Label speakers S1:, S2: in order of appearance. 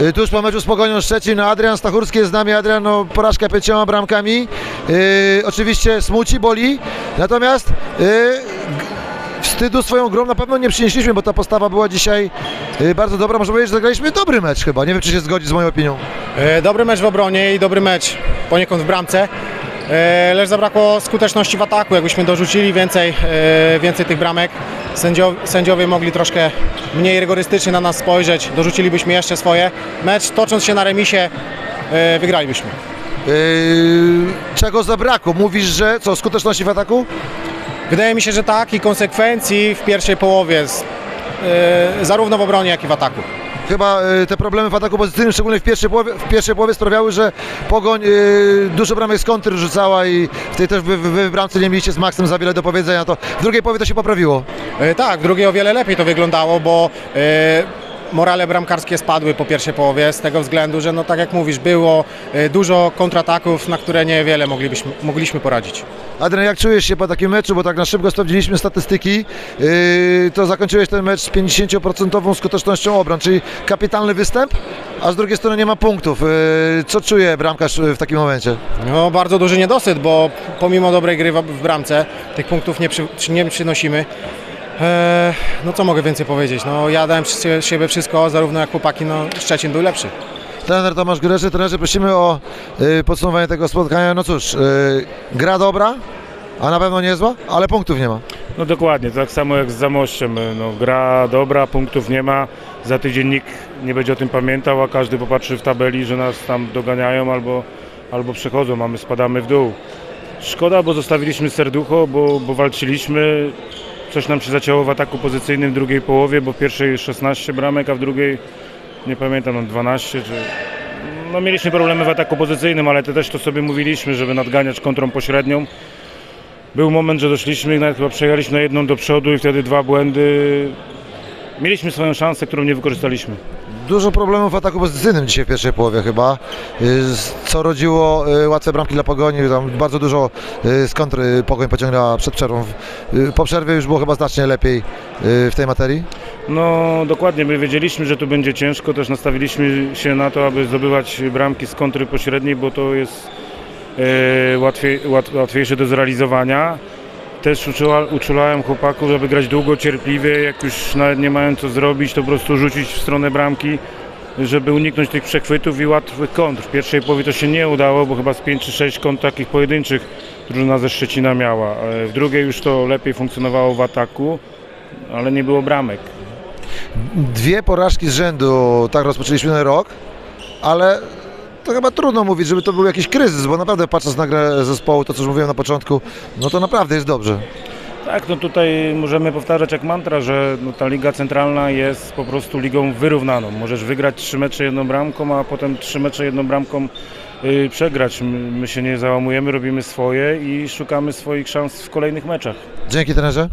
S1: Y, Tuż po meczu z Pogonią Szczecin Adrian Stachurski jest z nami. Adrian, no, porażka pięcioma bramkami. Y, oczywiście smuci, boli. Natomiast y, g- wstydu swoją grą na pewno nie przynieśliśmy, bo ta postawa była dzisiaj y, bardzo dobra. Można powiedzieć, że zagraliśmy dobry mecz chyba. Nie wiem, czy się zgodzi z moją opinią.
S2: E, Dobry mecz w obronie i dobry mecz poniekąd w bramce. E, Lecz zabrakło skuteczności w ataku. Jakbyśmy dorzucili więcej, e, więcej tych bramek, sędzio, sędziowie mogli troszkę mniej rygorystycznie na nas spojrzeć, dorzucilibyśmy jeszcze swoje. Mecz tocząc się na remisie, e, wygralibyśmy.
S1: Y, czego zabrakło? Mówisz, że co, skuteczności w ataku?
S2: Wydaje mi się, że tak i konsekwencji w pierwszej połowie, z- e, zarówno w obronie, jak i w ataku.
S1: Chyba y, te problemy w ataku pozytywnym, szczególnie w pierwszej połowie, w pierwszej połowie sprawiały, że Pogoń y, dużo bramek z kontry rzucała i w tej też wy, wy, bramce nie mieliście z Maxem za wiele do powiedzenia. To w drugiej połowie to się poprawiło.
S2: E, Tak, w drugiej o wiele lepiej to wyglądało, bo e, morale bramkarskie spadły po pierwszej połowie z tego względu, że no tak jak mówisz, było e, dużo kontrataków, na które niewiele moglibyśmy, mogliśmy poradzić.
S1: Adrian, jak czujesz się po takim meczu, bo tak na szybko sprawdziliśmy statystyki, yy, to zakończyłeś ten mecz z 50% skutecznością obron, czyli kapitalny występ, a z drugiej strony nie ma punktów. Yy, co czuje bramkarz w takim momencie?
S2: No, bardzo duży niedosyt, bo pomimo dobrej gry w, w bramce tych punktów nie, przy, nie przynosimy. E, no co mogę więcej powiedzieć? No, ja dałem z siebie wszystko, zarówno jak chłopaki, no Szczecin był lepszy.
S1: Trener Tomasz Greszy, trenerze prosimy o yy, podsumowanie tego spotkania. No cóż, yy, gra dobra, a na pewno niezła, ale punktów nie ma.
S3: No dokładnie, tak samo jak z Zamościem. No, gra dobra, punktów nie ma. Za tydzień nikt nie będzie o tym pamiętał, a każdy popatrzy w tabeli, że nas tam doganiają albo, albo przechodzą, a my spadamy w dół. Szkoda, bo zostawiliśmy serducho, bo, bo walczyliśmy. Coś nam się zacięło w ataku pozycyjnym w drugiej połowie, bo w pierwszej 16 bramek, a w drugiej nie pamiętam, no 12 czy... No mieliśmy problemy w ataku pozycyjnym, ale to też to sobie mówiliśmy, żeby nadganiać kontrą pośrednią. Był moment, że doszliśmy, nawet chyba przejechaliśmy na jedną do przodu i wtedy dwa błędy. Mieliśmy swoją szansę, którą nie wykorzystaliśmy.
S1: Dużo problemów w ataku pozycyjnym dzisiaj w pierwszej połowie chyba, z- co rodziło yy, łatwe bramki dla Pogoni. Tam bardzo dużo yy, z Pogoń pociągnęła przed przerwą. Po przerwie już było chyba znacznie lepiej w tej materii.
S3: No dokładnie, my wiedzieliśmy, że tu będzie ciężko, też nastawiliśmy się na to, aby zdobywać bramki z kontry pośredniej, bo to jest łatwiej, łat, łatwiejsze do zrealizowania. Też uczula, uczulałem chłopaków, żeby grać długo, cierpliwie, jak już nawet nie mają co zrobić, to po prostu rzucić w stronę bramki, żeby uniknąć tych przechwytów i łatwych kontr. W pierwszej połowie to się nie udało, bo chyba z 5 czy 6 kont takich pojedynczych drużyna ze Szczecina miała. E, W drugiej już to lepiej funkcjonowało w ataku, ale nie było bramek.
S1: Dwie porażki z rzędu, tak rozpoczęliśmy ten rok, ale to chyba trudno mówić, żeby to był jakiś kryzys, bo naprawdę patrząc na grę zespołu, to co już mówiłem na początku, no to naprawdę jest dobrze.
S3: Tak, no tutaj możemy powtarzać jak mantra, że no ta liga centralna jest po prostu ligą wyrównaną. Możesz wygrać trzy mecze jedną bramką, a potem trzy mecze jedną bramką y, przegrać. My, my się nie załamujemy, robimy swoje i szukamy swoich szans w kolejnych meczach.
S1: Dzięki trenerze.